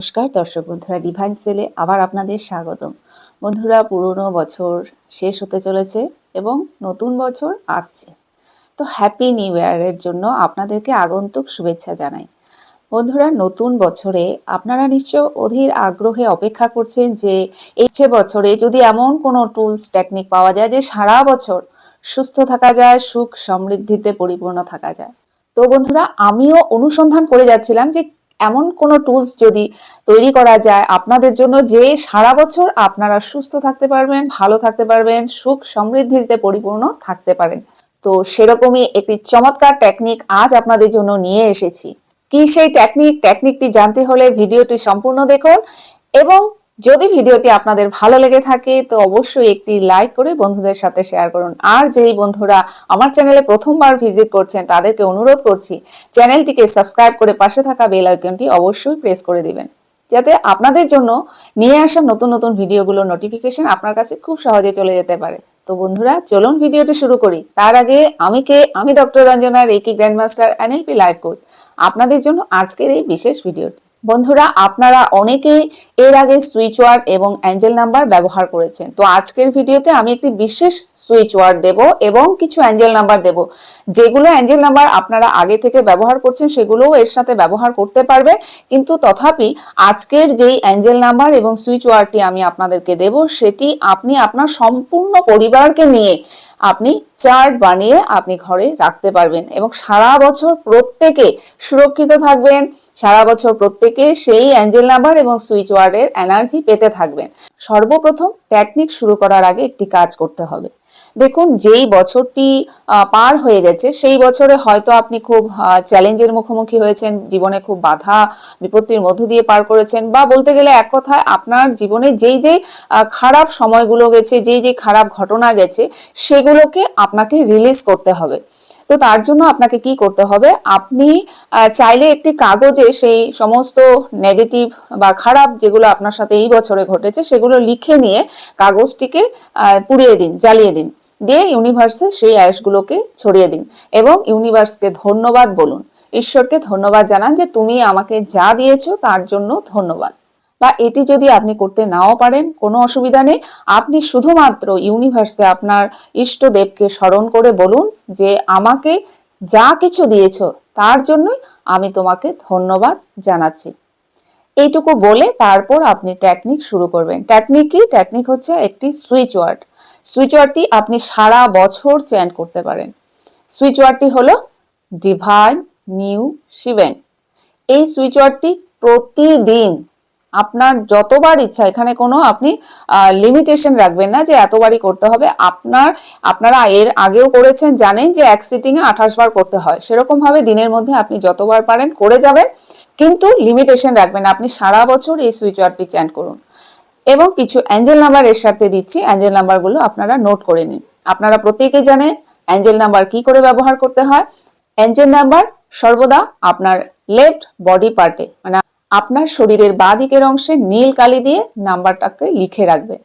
নমস্কার, দর্শক বন্ধুরা ডিভাইন সেলে আবার আপনাদের স্বাগতম। বন্ধুরা, পুরনো বছর শেষ হতে চলেছে এবং নতুন বছর আসছে। তো হ্যাপি নিউ ইয়ারের জন্য আপনাদেরকে আগন্তুক শুভেচ্ছা জানাই। বন্ধুরা, নতুন বছরে আপনারা নিশ্চয় অধীর আগ্রহে অপেক্ষা করছেন যে এই যে বছরে যদি এমন কোনো টুলস টেকনিক পাওয়া যায় যে সারা বছর সুস্থ থাকা যায়, সুখ সমৃদ্ধিতে পরিপূর্ণ থাকা যায়। তো বন্ধুরা, আমিও অনুসন্ধান করে যাচ্ছিলাম যে এমন কোনো টুলস যদি তৈরি করা যায় আপনাদের জন্য যে সারা বছর আপনারা সুস্থ থাকতে পারবেন, ভালো থাকতে পারবেন, সুখ সমৃদ্ধিতে পরিপূর্ণ থাকতে পারেন। তো সেরকমই একটি চমৎকার টেকনিক আজ আপনাদের জন্য নিয়ে এসেছি। কি সেই টেকনিক টেকনিকটি জানতে হলে ভিডিওটি সম্পূর্ণ দেখুন এবং যদি ভিডিওটি আপনাদের ভালো লেগে থাকে, তো অবশ্যই একটি লাইক করে বন্ধুদের সাথে শেয়ার করুন। আর যেই বন্ধুরা আমার চ্যানেলে প্রথমবার ভিজিট করছেন, তাদেরকে অনুরোধ করছি চ্যানেলটিকে সাবস্ক্রাইব করে পাশে থাকা বেল আইকনটি অবশ্যই প্রেস করে দিবেন। যাতে আপনাদের জন্য নিয়ে আসা নতুন নতুন ভিডিওগুলোর নোটিফিকেশন আপনার কাছে খুব সহজে চলে যেতে পারে। তো বন্ধুরা, চলুন ভিডিওটি শুরু করি। তার আগে আমি কে? আমি doctor Ranjana reiki grandmaster NLP life coach আপনাদের জন্য আজকের এই বিশেষ ভিডিওটি। বন্ধুরা, আপনারা অনেকেই এর আগে সুইচ ওয়ার্ড এবং অ্যাঞ্জেল নাম্বার ব্যবহার করেছেন। তো আজকের ভিডিওতে আমি একটি বিশেষ সুইচ ওয়ার্ড দেব এবং কিছু অ্যাঞ্জেল নাম্বার দেব। যেগুলো অ্যাঞ্জেল নাম্বার আপনারা আগে থেকে ব্যবহার করছেন, সেগুলোও এর সাথে ব্যবহার করতে পারবে। কিন্তু তথাপি আজকের যেই অ্যাঞ্জেল নাম্বার এবং সুইচ ওয়ার্ডটি আমি আপনাদেরকে দেব, সেটি আপনি আপনার সম্পূর্ণ পরিবারকে নিয়ে আপনি চার্ট বানিয়ে আপনি ঘরে রাখতে পারবেন এবং সারা বছর প্রত্যেকে সুরক্ষিত থাকবেন, সারা বছর প্রত্যেকে সেই অ্যাঞ্জেল নাম্বার এবং সুইচ ওয়ার্ডের এনার্জি পেতে থাকবেন। সর্বপ্রথম টেকনিক শুরু করার আগে একটি কাজ করতে হবে। দেখুন, যেই বছরটি পার হয়ে গেছে, সেই বছরে হয়তো আপনি খুব চ্যালেঞ্জের মুখোমুখি হয়েছেন, জীবনে খুব বাধা, বিপত্তির মধ্য দিয়ে পার করেছেন, বা বলতে গেলে এক কথায় আপনার জীবনে যেই যেই খারাপ সময়গুলো গেছে, যেই যেই খারাপ ঘটনা গেছে, সেগুলোকে আপনাকে রিলিজ করতে হবে। তো তার জন্য আপনাকে কি করতে হবে? আপনি চাইলে একটি কাগজে সেই সমস্ত নেগেটিভ বা খারাপ যেগুলো আপনার সাথে এই বছরে ঘটেছে, সেগুলো লিখে নিয়ে কাগজটিকে পুড়িয়ে দিন, জ্বালিয়ে দিন। দিয়ে ইউনিভার্সে সেই আয়সগুলোকে ছড়িয়ে দিন এবং ইউনিভার্সকে ধন্যবাদ বলুন। ঈশ্বরকে ধন্যবাদ জানান যে তুমি আমাকে যা দিয়েছ তার জন্য ধন্যবাদ। বা এটি যদি আপনি করতে নাও পারেন, কোনো অসুবিধা নেই। আপনি শুধুমাত্র ইউনিভার্সকে আপনার ইষ্টদেবকে স্মরণ করে বলুন যে আমাকে যা কিছু দিয়েছ তার জন্যই আমি তোমাকে ধন্যবাদ জানাচ্ছি। এইটুকু বলে তারপর আপনি টেকনিক শুরু করবেন। টেকনিক কি? টেকনিক হচ্ছে একটি সুইচ ওয়ার্ড সুইচ ওয়ার্ডটি আপনি সারা বছর চ্যান্ট করতে পারেন। সুইচ ওয়ার্ডটি হলো ডিভাইন নিউ শিভেন এই সুইচ ওয়ার্ডটি প্রতিদিন আপনার যতবার ইচ্ছা, এখানে কোনো আপনি লিমিটেশন রাখবেন না যে এতবারই করতে হবে। আপনার, আপনারা এর আগেও করেছেন, জানেন যে এক সিটিংয়ে আঠাশ বার করতে হয়। সেরকম ভাবে দিনের মধ্যে আপনি যতবার পারেন করে যাবেন, কিন্তু লিমিটেশন রাখবেন আপনি সারা বছর এই সুইচ ওয়ার্ডটি চ্যান্ট করুন। এবং কিছু অ্যাঞ্জেল নাম্বার এর সাথে দিচ্ছি। অ্যাঞ্জেল নাম্বারগুলো আপনারা নোট করে নিন। আপনারা প্রত্যেকে জানেন অ্যাঞ্জেল নাম্বার কি করে ব্যবহার করতে হয়। অ্যাঞ্জেল নাম্বার সর্বদা আপনার লেফট বডি পার্টে মানে আপনার শরীরের বাঁ দিকের অংশে নীল কালি দিয়ে নাম্বারটাকে লিখে রাখবেন।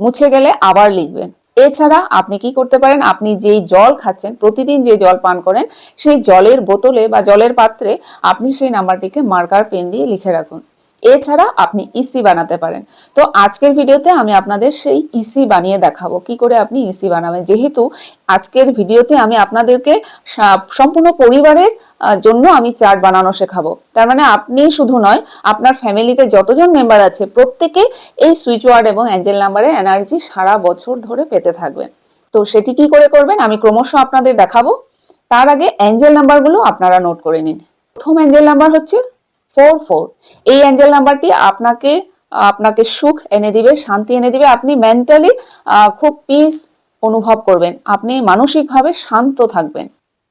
মুছে গেলে আবার লিখবেন। এছাড়া আপনি কি করতে পারেন? আপনি যেই জল খাচ্ছেন, প্রতিদিন যে জল পান করেন, সেই জলের বোতলে বা জলের পাত্রে আপনি সেই নাম্বারটিকে মার্কার পেন দিয়ে লিখে রাখুন। এছাড়া আপনি ইসি বানাতে পারেন। তো আজকের ভিডিওতে আমি আপনাদের সেই ইসি বানিয়ে দেখাবো। কি করে আপনি ইসি বানাবেন? যেহেতু আজকের ভিডিওতে আমি আপনাদেরকে সম্পূর্ণ পরিবারের জন্য আমি চার্ট বানানো শেখাবো। তার মানে আপনি শুধু নয়, আপনার ফ্যামিলিতে যতজন মেম্বার আছে, প্রত্যেকে এই সুইচ ওয়ার্ড এবং অ্যাঞ্জেল নাম্বারের এনার্জি সারা বছর ধরে পেতে থাকবেন। তো সেটি কি করে করবেন? আমি ক্রমশ আপনাদের দেখাবো। তার আগে অ্যাঞ্জেল নাম্বারগুলো আপনারা নোট করে নিন। প্রথম অ্যাঞ্জেল নাম্বার হচ্ছে ফোর ফোর এই অ্যাঞ্জেল নাম্বারটি আপনাকে আপনাকে সুখ এনে দিবে, শান্তি এনে দিবে। আপনি মেন্টালি খুব পিস অনুভব করবেন। আপনি মানসিকভাবে শান্ত থাকবেন।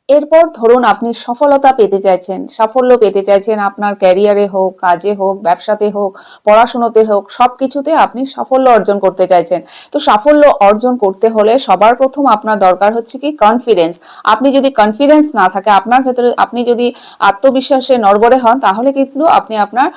এরপর ধরুন আপনি সফলতা পেতে চাইছেন, সাফল্য পেতে চাইছেন আপনার ক্যারিয়ারে হোক, কাজে হোক, ব্যবসাতে হোক, পড়াশুনোতে হোক সব কিছুতে আপনি সাফল্য অর্জন করতে চাইছেন। তো সাফল্য অর্জন করতে হলে সবার প্রথম আপনার দরকার হচ্ছে কি কনফিডেন্স আপনি যদি কনফিডেন্স না থাকে, আপনার ভেতরে আপনি যদি আত্মবিশ্বাসে নড়বড়ে হন, তাহলে কিন্তু আপনি আপনার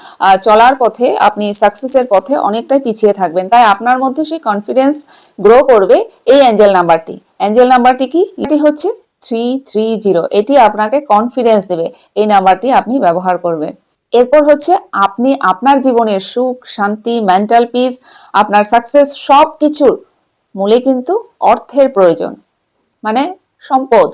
চলার পথে, আপনি সাকসেসের পথে অনেকটাই পিছিয়ে থাকবেন। তাই আপনার মধ্যে সেই কনফিডেন্স গ্রো করবে এই অ্যাঞ্জেল নাম্বারটি অ্যাঞ্জেল নাম্বারটি কি? এটি হচ্ছে থ্রি থ্রি জিরো এটি আপনাকে কনফিডেন্স দেবে। এই নাম্বারটি আপনি ব্যবহার করবেন। এরপর হচ্ছে, আপনি আপনার জীবনের সুখ, শান্তি মেন্টাল পিস আপনার সাকসেস সব কিছুর মূলে কিন্তু অর্থের প্রয়োজন। মানে সম্পদ,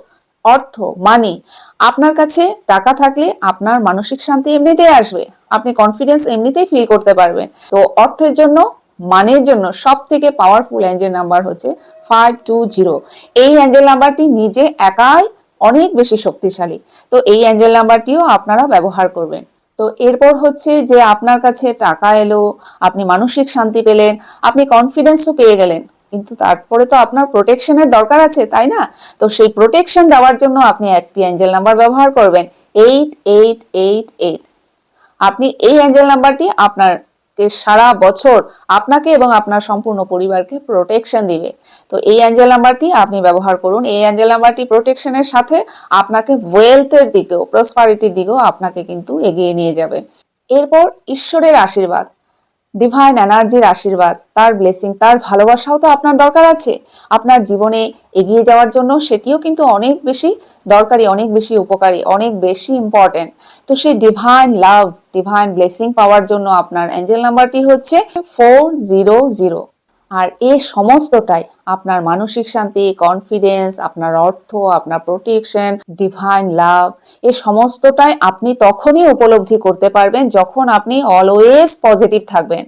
অর্থ মানি আপনার কাছে টাকা থাকলে আপনার মানসিক শান্তি এমনিতেই আসবে। আপনি কনফিডেন্স এমনিতেই ফিল করতে পারবেন। তো অর্থের জন্য মানের জন্য সব থেকে পাওয়ারফুল অ্যাঞ্জেল নাম্বার হচ্ছে ফাইভ টু জিরো এই অ্যাঞ্জেল নাম্বারটি নিজে একাই অনেক বেশি শক্তিশালী। তো এই অ্যাঞ্জেল নাম্বারটিও আপনারা ব্যবহার করবেন। তো এরপর হচ্ছে যে আপনার কাছে টাকা এলো, আপনি মানসিক শান্তি পেলেন, আপনি কনফিডেন্সও পেয়ে গেলেন। কিন্তু তারপরে তো আপনার প্রোটেকশনের দরকার আছে, তাই না? তো সেই প্রোটেকশন দেওয়ার জন্য আপনি একটি অ্যাঞ্জেল নাম্বার ব্যবহার করবেন এইট এইট এইট এইট আপনি এই অ্যাঞ্জেল নাম্বারটি আপনারকে সারা বছর আপনাকে এবং আপনার সম্পূর্ণ পরিবারকে প্রোটেকশন দিবে। তো এই অ্যাঞ্জেল নাম্বারটি আপনি ব্যবহার করুন। এই অ্যাঞ্জেল নাম্বারটি প্রোটেকশনের সাথে আপনাকে ওয়েলথের দিকেও প্রসপারিটির দিকেও আপনাকে কিন্তু এগিয়ে নিয়ে যাবে। এরপর ঈশ্বরের আশীর্বাদ। ডিভাইন এনার্জির আশীর্বাদ, তার ব্লেসিং তার ভালোবাসাও তো আপনার দরকার আছে। আপনার জীবনে এগিয়ে যাওয়ার জন্য সেটিও কিন্তু অনেক বেশি দরকারি, অনেক বেশি উপকারী, অনেক বেশি ইম্পর্টেন্ট তো সেই divine love divine blessing power জন্য আপনার অ্যাঞ্জেল নাম্বারটি হচ্ছে ফোর জিরো জিরো আর এ সমস্তটাই আপনার মানসিক শান্তি কনফিডেন্স আপনার অর্থ, আপনার প্রোটেকশন ডিভাইন লাভ এ সমস্তটাই আপনি তখনই উপলব্ধি করতে পারবেন যখন আপনি অলওয়েজ পজিটিভ থাকবেন।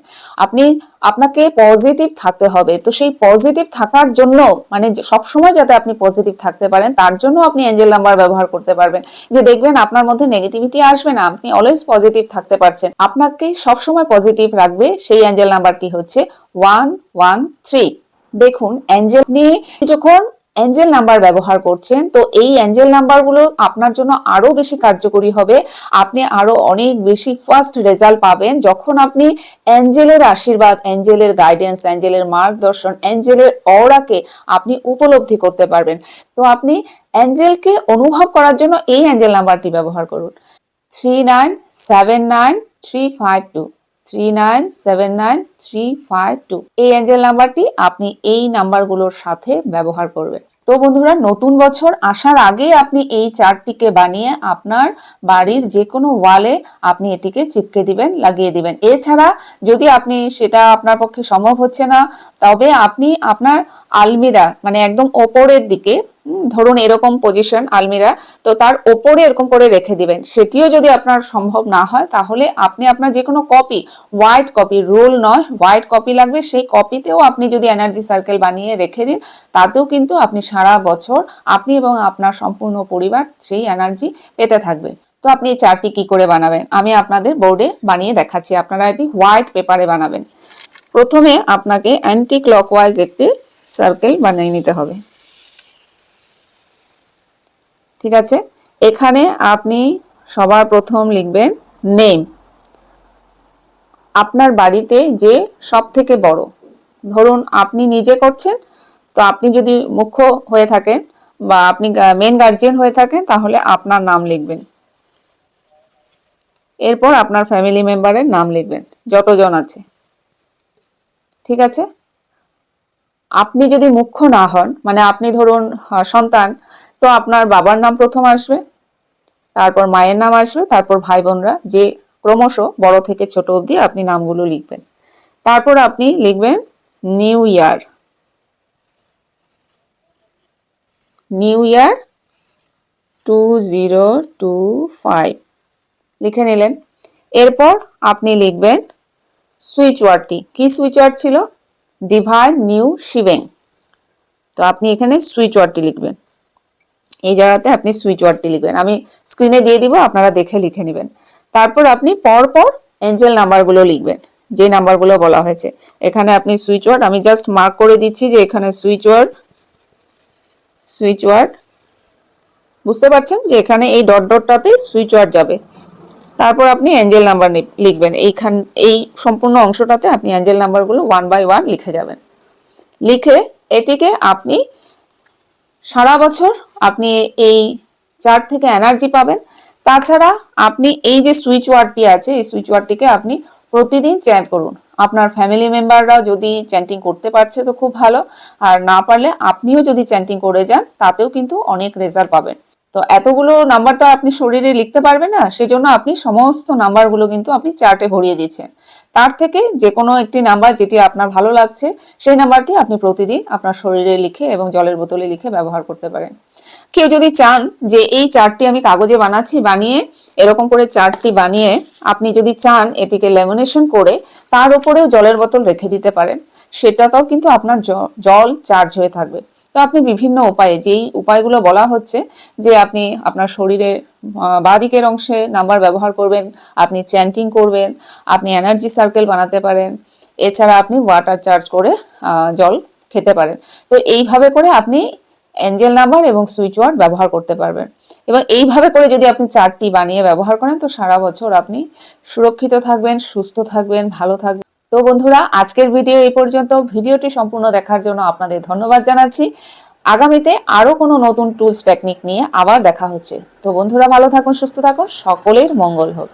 আপনি, আপনাকে পজিটিভ থাকতে হবে। তো সেই পজিটিভ থাকার জন্য মানে সবসময় যাতে আপনি পজিটিভ থাকতে পারেন, তার জন্য আপনি অ্যাঞ্জেল নাম্বার ব্যবহার করতে পারবেন। যে দেখবেন আপনার মধ্যে নেগেটিভিটি আসবে না, আপনি অলওয়েজ পজিটিভ থাকতে পারছেন। আপনাকে সবসময় পজিটিভ রাখবে সেই অ্যাঞ্জেল নাম্বারটি হচ্ছে ওয়ান ওয়ান থ্রি দেখুন অ্যাঞ্জেল নিয়ে যখন অ্যাঞ্জেল নাম্বার ব্যবহার করছেন, তো এই অ্যাঞ্জেল নাম্বারগুলো আপনার জন্য আরও বেশি কার্যকরী হবে। আপনি আরও অনেক বেশি ফার্স্ট রেজাল্ট পাবেন। যখন আপনি অ্যাঞ্জেলের আশীর্বাদ অ্যাঞ্জেলের গাইডেন্স অ্যাঞ্জেলের মার্গদর্শন অ্যাঞ্জেলের অরাকে আপনি উপলব্ধি করতে পারবেন। তো আপনি অ্যাঞ্জেলকে অনুভব করার জন্য এই অ্যাঞ্জেল নাম্বারটি ব্যবহার করুন। Three nine seven nine three five two three nine seven nine three five two এই অ্যাঞ্জেল নাম্বারটি আপনি এই নাম্বারগুলোর সাথে ব্যবহার করবেন। তো বন্ধুরা, নতুন বছর আসার আগে আপনি এই চারটিকে বানিয়ে আপনার বাড়ির যে কোনো ওয়ালে আপনি এটিকে চিপকে দিবেন, লাগিয়ে দিবেন। এছাড়া যদি আপনি সেটা আপনার পক্ষে সম্ভব হচ্ছে না, তবে আপনি আপনার আলমিরা মানে একদম ওপরের দিকে ধরুন এরকম পজিশন আলমিরা, তো তার ওপরে এরকম করে রেখে দিবেন। সেটিও যদি আপনার সম্ভব না হয়, তাহলে আপনি আপনার যে কোনো কপি হোয়াইট কপি রোল নয় হোয়াইট কপি লাগবে, সেই কপিতেও আপনি যদি এনার্জি সার্কেল বানিয়ে রেখে দিন, তাতেও কিন্তু আপনি সারা বছর আপনি এবং আপনার সম্পূর্ণ পরিবার সেই এনার্জি পেতে থাকবে। তো আপনি এই চারটি কি করে বানাবেন? আমি আপনাদের বোর্ডে বানিয়ে দেখাচ্ছি। আপনারা এটি হোয়াইট পেপারে বানাবেন। প্রথমে আপনাকে অ্যান্টি ক্লকওয়াইজ একটি সার্কেল বানিয়ে নিতে হবে। ঠিক আছে? এখানে আপনি সবার প্রথম লিখবেন নেম আপনার বাড়িতে যে সব থেকে বড়। ধরুন আপনি নিজে করছেন তো আপনি যদি মুখ্য হয়ে থাকেন বা আপনি মেন গার্জিয়ান হয়ে থাকেন, তাহলে আপনার নাম লিখবেন। এরপর আপনার ফ্যামিলি মেম্বারের নাম লিখবেন, যতজন আছে। ঠিক আছে? আপনি যদি মুখ্য না হন মানে আপনি ধরুন সন্তান, তো আপনার বাবার নাম প্রথম আসবে, তারপর মায়ের নাম আসবে, তারপর ভাই বোনরা যে ক্রমশ বড় থেকে ছোট অবধি আপনি নামগুলো লিখবেন। তারপর আপনি লিখবেন, new year. New year two zero two five. লিখে নিলেন। এরপর আপনি লিখবেন সুইচ ওয়ার্ডটি। কি সুইচ ওয়ার্ড ছিল? ডিভাইন নিউ শিবেং। তো আপনি এখানে সুইচ ওয়ার্ডটি লিখবেন। এই জায়গাতে আপনি সুইচ ওয়ার্ডটি লিখবেন। আমি স্ক্রিনে দিয়ে দিব, আপনারা দেখে লিখে নেবেন। তারপর আপনি পর পর এঞ্জেল নাম্বারগুলো লিখবেন, যে নাম্বারগুলো বলা হয়েছে। এখানে আপনি সুইচ ওয়ার্ড, আমি জাস্ট মার্ক করে দিচ্ছি যে এখানে সুইচ ওয়ার্ড সুইচ ওয়ার্ড বুঝতে পারছেন যে এখানে এই ডট ডটটাতে সুইচ ওয়ার্ড যাবে। তারপর আপনি অ্যাঞ্জেল নাম্বার লিখবেন। এইখান এই সম্পূর্ণ অংশটাতে আপনি অ্যাঞ্জেল নাম্বারগুলো ওয়ান বাই ওয়ান লিখে যাবেন। লিখে এটিকে আপনি সারা বছর আপনি এই চার্ট থেকে এনার্জি পাবেন। তাছাড়া আপনি এই যে সুইচ ওয়ার্ডটি আছে, এই সুইচ ওয়ার্ডটিকে আপনি প্রতিদিন চ্যান্ট করুন। আপনার ফ্যামিলি মেম্বাররা যদি চ্যান্টিং করতে পারছে তো খুব ভালো। আর না পারলে আপনিও যদি চ্যান্টিং করে যান, তাতেও কিন্তু অনেক রেজাল্ট পাবেন। তো এতগুলো নাম্বার তো আপনি শরীরে লিখতে পারবেন না, সেজন্য আপনি সমস্ত নাম্বারগুলো কিন্তু আপনি চার্টে ভরিয়ে দিচ্ছেন। তার থেকে যে কোনো একটি নাম্বার যেটি আপনার ভালো লাগছে, সেই নাম্বারটি আপনি প্রতিদিন আপনার শরীরে লিখে এবং জলের বোতলে লিখে ব্যবহার করতে পারেন। কেউ যদি চান যে এই চার্টটি আমি কাগজে বানাচ্ছি, বানিয়ে এরকম করে চার্টটি বানিয়ে আপনি যদি চান এটিকে লেমিনেশন করে তার উপরেও জলের বোতল রেখে দিতে পারেন, সেটাতেও কিন্তু আপনার জল চার্জ হয়ে থাকবে। তো আপনি বিভিন্ন উপায়ে যেই উপায়গুলো বলা হচ্ছে যে আপনি আপনার শরীরের আহ, বাঁদিকের অংশে নাম্বার ব্যবহার করবেন আপনি চ্যান্টিং করবেন আপনি এনার্জি সার্কেল বানাতে পারেন এছাড়া আপনি ওয়াটার চার্জ করে জল খেতে পারেন। তো এইভাবে করে আপনি অ্যাঞ্জেল নাম্বার এবং সুইচ ওয়ার্ড ব্যবহার করতে পারবেন। এবং এইভাবে করে যদি আপনি চারটি বানিয়ে ব্যবহার করেন তো সারা বছর আপনি সুরক্ষিত থাকবেন সুস্থ থাকবেন ভালো থাকবেন। তো বন্ধুরা, আজকের ভিডিও এই পর্যন্ত। ভিডিওটি সম্পূর্ণ দেখার জন্য আপনাদের ধন্যবাদ জানাচ্ছি। আগামীতে আরও কোনো নতুন টুলস টেকনিক নিয়ে আবার দেখা হচ্ছে। তো বন্ধুরা, ভালো থাকুন, সুস্থ থাকুন। সকলের মঙ্গল হোক।